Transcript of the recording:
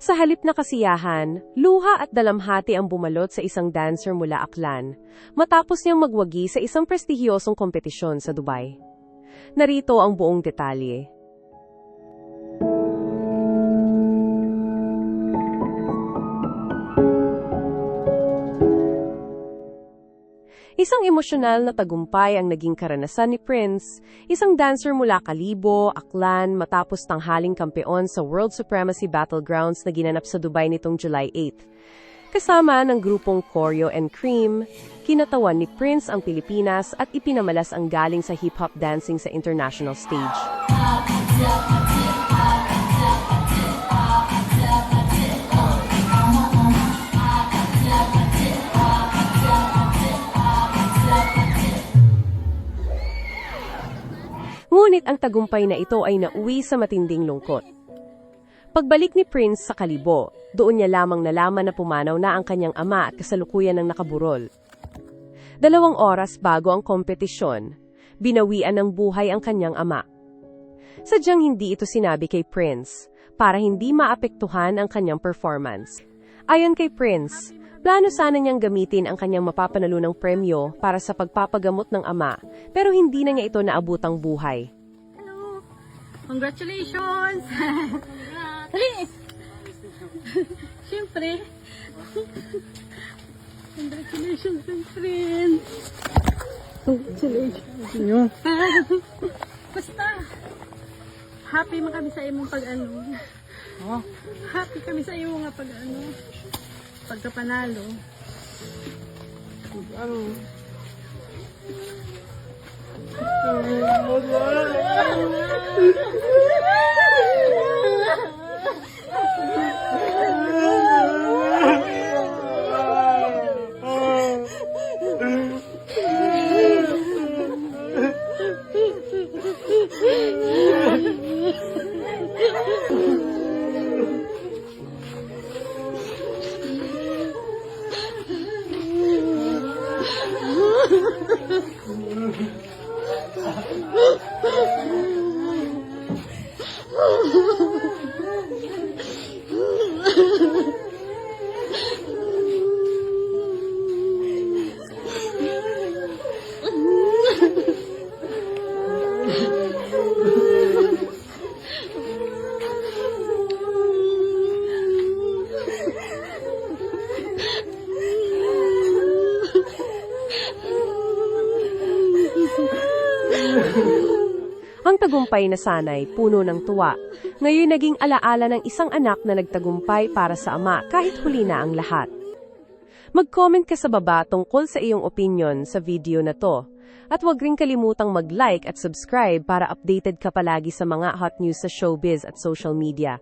Sa halip na kasiyahan, luha at dalamhati ang bumalot sa isang dancer mula Aklan, matapos niyang magwagi sa isang prestihiyosong kompetisyon sa Dubai. Narito ang buong detalye. Isang emosyonal na tagumpay ang naging karanasan ni Prince, isang dancer mula Kalibo, Aklan, matapos tanghaling kampeon sa World Supremacy Battlegrounds na ginanap sa Dubai nitong July 8. Kasama ng grupong Choreo and Cream, kinatawan ni Prince ang Pilipinas at ipinamalas ang galing sa hip-hop dancing sa international stage. Ngunit ang tagumpay na ito ay nauwi sa matinding lungkot. Pagbalik ni Prince sa Kalibo, doon niya lamang nalaman na pumanaw na ang kanyang ama at kasalukuyan ng nakaburol. Dalawang oras bago ang kompetisyon, binawian ng buhay ang kanyang ama. Sadyang hindi ito sinabi kay Prince para hindi maapektuhan ang kanyang performance. Ayon kay Prince, plano sana niyang gamitin ang kanyang mapapanalunang premyo para sa pagpapagamot ng ama, pero hindi na niya ito naabutang buhay. Hello! Congratulations! Dali! Siyempre. Congratulations, my friend! Congratulations. Nyo. Basta, happy man kami sa imong pag-ano. Oh, Happy kami sa imo nga pag-ano. Pagkapanalo. ano? Oh, Ang tagumpay na sanay, puno ng tuwa. Ngayon naging alaala ng isang anak na nagtagumpay para sa ama kahit huli na ang lahat. Mag-comment ka sa baba tungkol sa iyong opinion sa video na to. At huwag rin kalimutang mag-like at subscribe para updated ka palagi sa mga hot news sa showbiz at social media.